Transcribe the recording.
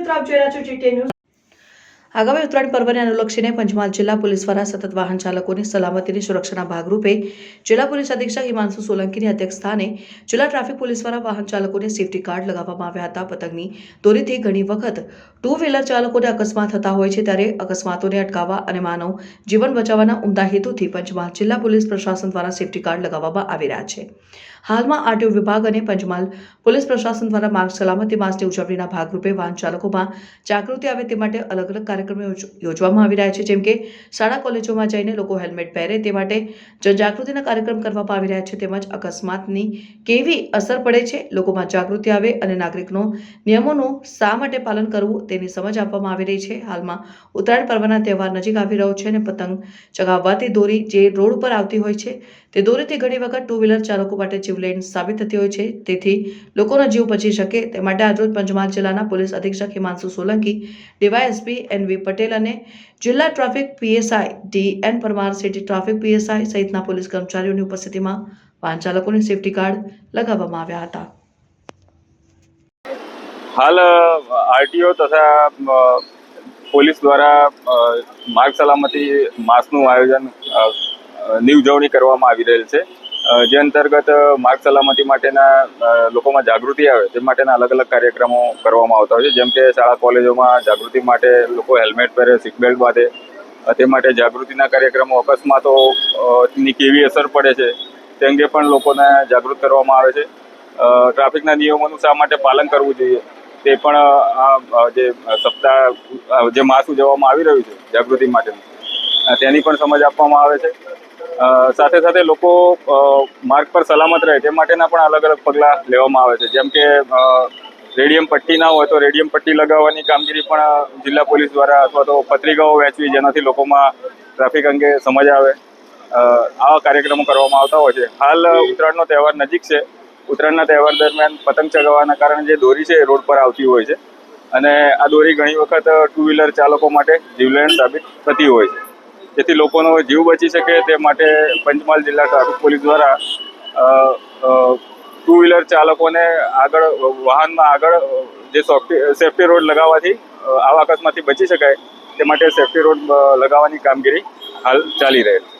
મિત્રો આપ જોઈ રહ્યા છો જીટીએ ન્યૂઝ આગામી ઉત્તરાયણ પર્વને અનુલક્ષીને પંચમહાલ જિલ્લા પોલીસ દ્વારા સતત વાહન ચાલકોની સલામતીની સુરક્ષાના ભાગરૂપે જિલ્લા પોલીસ અધિક્ષક હિમાંશુ સોલંકીની અધ્યક્ષસ્થાને જિલ્લા ટ્રાફિક પોલીસ દ્વારા વાહન ચાલકોને સેફટી કાર્ડ લગાવવામાં આવ્યા હતા. પતંગની દોરીથી ઘણી વખત ટુ વ્હીલર ચાલકોને અકસ્માત થતા હોય છે ત્યારે અકસ્માતોને અટકાવવા અને માનવ જીવન બચાવવાના ઉમદા હેતુથી પંચમહાલ જિલ્લા પોલીસ પ્રશાસન દ્વારા સેફટી કાર્ડ લગાવવામાં આવી રહ્યા છે. હાલમાં આરટીઓ વિભાગ અને પંચમહાલ પોલીસ પ્રશાસન દ્વારા માર્ગ સલામતી માસની ઉજવણીના ભાગરૂપે વાહન ચાલકોમાં જાગૃતિ આવે તે માટે અલગ અલગ કાર્યક્રમો યોજવામાં આવી રહ્યા છે. જેમ કે શાળા કોલેજોમાં જઈને લોકો હેલ્મેટ પહેરે તે માટે જનજાગૃતિના કાર્યક્રમ કરવામાં આવી રહ્યા છે. તેમજ અકસ્માતની કેવી અસર પડે છે? લોકોમાં જાગૃતિ આવે અને નાગરિકનો નિયમોનું શા માટે પાલન કરવું તેની સમજ આપવામાં આવી રહી છે. હાલમાં ઉત્તરાયણ પર્વના તહેવાર નજીક આવી રહ્યો છે અને પતંગ ચગાવવાથી દોરી જે રોડ ઉપર આવતી હોય છે, તે દોરીથી ઘણી વખત ટુ વ્હીલર ચાલકો માટે જીવલેણ સાબિત થતી હોય છે. તેથી લોકોનો જીવ બચી શકે તે માટે આજરોજ પંચમહાલ જિલ્લાના પોલીસ અધિક્ષક Himanshu Solanki, DYSP N V Patel અને જિલ્લા traffic PSI D N Parmar city traffic PSI સહિતના પોલીસ કર્મચારીઓની ઉપસ્થિતિમાં વાહન ચાલકોને સેફટી ગાર્ડ લગાવવામાં આવ્યા હતા. હાલ આરટીઓ તથા પોલીસ દ્વારા માર્ગ સલામતી માસનું આયોજનની ઉજવણી કરવામાં આવી રહેલ છે. જે અંતર્ગત માર્ગ સલામતી માટેના લોકોમાં જાગૃતિ આવે, તે માટેના અલગ અલગ કાર્યક્રમો કરવામાં આવતા હોય છે. જેમ કે શાળા કોલેજોમાં જાગૃતિ માટે લોકો હેલ્મેટ પહેરે સીટબેલ્ટ બાંધે. તે માટે જાગૃતિના કાર્યક્રમો અકસ્માતો ની કેવી અસર પડે છે, તે અંગે પણ લોકોને જાગૃત કરવામાં આવે છે. ટ્રાફિકના નિયમોનું શા માટે પાલન કરવું જોઈએ, તે પણ આ, જે સપ્તાહ, જે માસ ઉજવવામાં આવી રહ્યું છે, જાગૃતિ માટેનું. તેની પણ સમજ આપવામાં આવે છે. સાથે સાથે લોકો માર્ગ પર સલામત રહે તે માટેના પણ અલગ અલગ પગલાં લેવામાં આવે છે. જેમ કે રેડિયમ પટ્ટી ના હોય તો રેડિયમ પટ્ટી લગાવવાની કામગીરી પણ જિલ્લા પોલીસ દ્વારા અથવા તો પત્રિકાઓ વહેંચવી જેનાથી લોકોમાં ટ્રાફિક અંગે સમજ આવે. આવા કાર્યક્રમો કરવામાં આવતા હોય છે. હાલ ઉત્તરાયણનો તહેવાર નજીક છે. ઉત્તરાયણના તહેવાર દરમિયાન પતંગ ચગાવવાના કારણે જે દોરી છે એ રોડ પર આવતી હોય છે. અને આ દોરી ઘણી વખત ટુ વ્હીલર ચાલકો માટે જીવલેણ સાબિત થતી હોય છે. જેથી લોકોનો જીવ બચી શકે તે માટે પંચમહાલ જિલ્લા ટ્રાફિક પોલીસ દ્વારા ટુ વ્હીલર ચાલકોને આગળ, વાહનમાં આગળ, જે સોફ્ટી રોડ લગાવવાથી આવા અકસ્માતથી બચી શકાય તે માટે સેફ્ટી રોડ લગાવવાની કામગીરી હાલ ચાલી રહી છે.